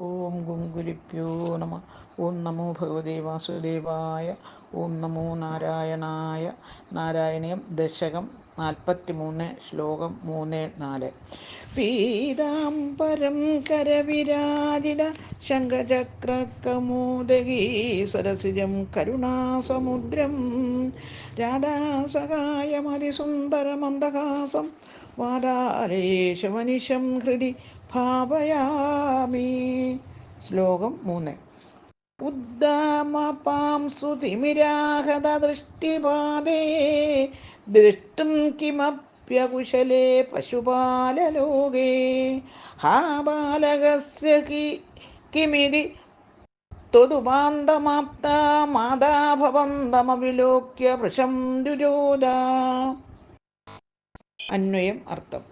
ഓം ഗുരുഭ്യോ നമ. ഓം നമോ ഭഗവതേ വാസുദേവായ ഓം നമോ നാരായണായ നാരായണീയം ദശകം നാൽപ്പത്തി മൂന്ന് ശ്ലോകം മൂന്ന് നാല്. പീതാംബരം കരവിരാജിത ശങ്കചക്രകമോദകീ സരസിജം കരുണാസമുദ്രം രാധാസഹായമതിസുന്ദരമന്ദഹാസം വാതാലേശമനിശം ഹൃദി ഭാവയാമി. ശ്ലോകം മൂന്ന്. ഉദ്ദാമപാംസുതിമിരാഹതദൃഷ്ടിപാദേ ദൃഷ്ടം കിമപ്യകുശലേ പശുപാലലോകേ. ഹാ ബാലകസ്യ കി കിമിതി ത്വതുപാന്തമാപ്ത മാതാഭവന്തമവിലോക്യ വൃഷം രുരോദ അന്വയം അർത്ഥം.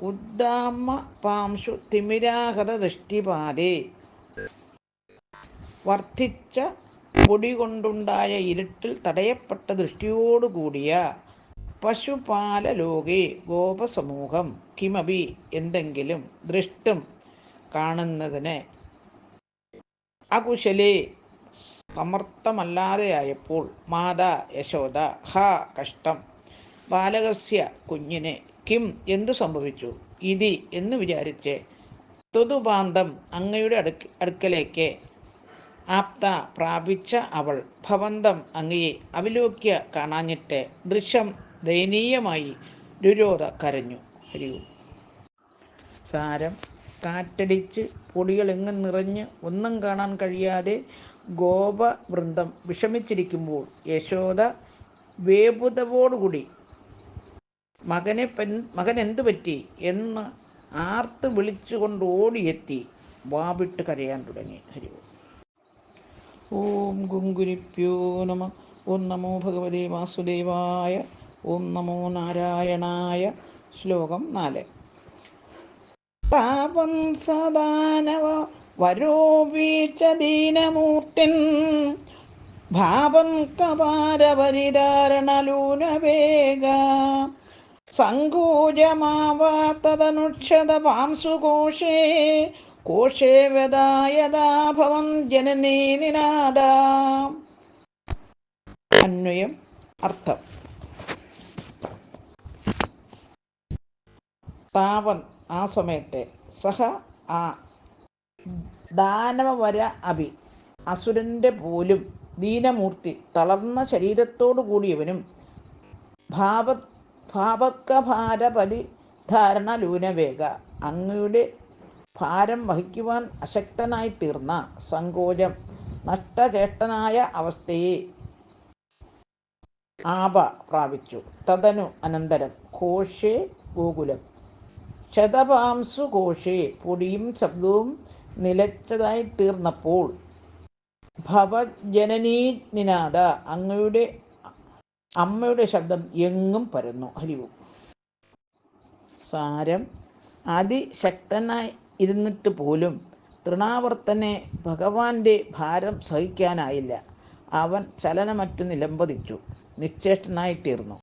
ഉദ്ദാമ പാംശു തിമിരാഹത ദൃഷ്ടിപാതേ വർദ്ധിച്ച പൊടി കൊണ്ടുണ്ടായ ഇരുട്ടിൽ തടയപ്പെട്ട ദൃഷ്ടിയോടുകൂടിയ പശുപാല ലോകെ ഗോപസമൂഹം കിമപി എന്തെങ്കിലും ദൃഷ്ടം കാണുന്നതിന് അകുശലേ സമർത്ഥമല്ലാതെയായപ്പോൾ മാതാ യശോദ ഹ കഷ്ടം. ബാലകസ്യ കുഞ്ഞിന് കിം എന്തു സംഭവിച്ചു? ഇതി എന്ന് വിചാരിച്ച് തൊതുപാന്തം അങ്ങയുടെ അടുക്ക അടുക്കലേക്ക് ആപ്ത പ്രാപിച്ച അവൾ ഭവന്തം അങ്ങയെ അവിലോക്യ കാണാഞ്ഞിട്ട് ദൃശ്യം ദയനീയമായി രുരോധ കരഞ്ഞു. ഹരിവും സാരം കാറ്റടിച്ച് പൊടികൾ പൊടികളെങ്ങും നിറഞ്ഞ് ഒന്നും കാണാൻ കഴിയാതെ ഗോപവൃന്ദം വിഷമിച്ചിരിക്കുമ്പോൾ യശോദ വേപുതവോടുകൂടി മകനെ പെൻ മകൻ എന്തു പറ്റി? എന്ന് ആർത്ത് വിളിച്ചുകൊണ്ട് ഓടിയെത്തി. വാവിട്ട് കരയാൻ തുടങ്ങി. ഹരി ഓം ഗുങ്കുരിപ്യോ നമ. ഓം നമോ ഭഗവതേ വാസുദേവായ. ഓം നമോ നാരായണായ. ശ്ലോകം നാല്. പാപം സദാനവ വരോ വരോപീച്ച ദീനമൂർത്തിൻ ഭാവം കപാരപരിധാരണലൂനവേഗ. സങ്കോചമാവാത്തതനുക്ഷത പാംസുകോശേ വ്യദായതാ ഭവൻ ജനനീ നിനാദ അന്വയം അർത്ഥം താവൻ ആ സമയത്തെ സഹ ആ ദാനവര അഭി അസുരന്റെ പോലും ദീനമൂർത്തി തളർന്ന ശരീരത്തോടു കൂടിയവനും ഭാവ ഭാവക്കഭാര പരിധാരണ ലൂനവേഗ അങ്ങയുടെ ഭാരം വഹിക്കുവാൻ അശക്തനായി തീർന്ന സങ്കോചം നഷ്ടചേഷ്ടനായ അവസ്ഥയെ ആപ പ്രാപിച്ചു. തദനു അനന്തരം ഘോഷേ ഗോകുലം. ശതപാംസു ഘോഷേ പൊടിയും ശബ്ദവും നിലച്ചതായി തീർന്നപ്പോൾ ഭവജനനീ നിനാദ അങ്ങയുടെ അമ്മയുടെ ശബ്ദം എങ്ങും പരന്നു. ഹരിവും. സാരം അതിശക്തനായി ഇരുന്നിട്ട് പോലും തൃണാവർത്തനെ ഭഗവാന്റെ ഭാരം സഹിക്കാനായില്ല. അവൻ ചലനമറ്റു നിലംപതിച്ചു. നിശ്ചേഷ്ടനായി തീർന്നു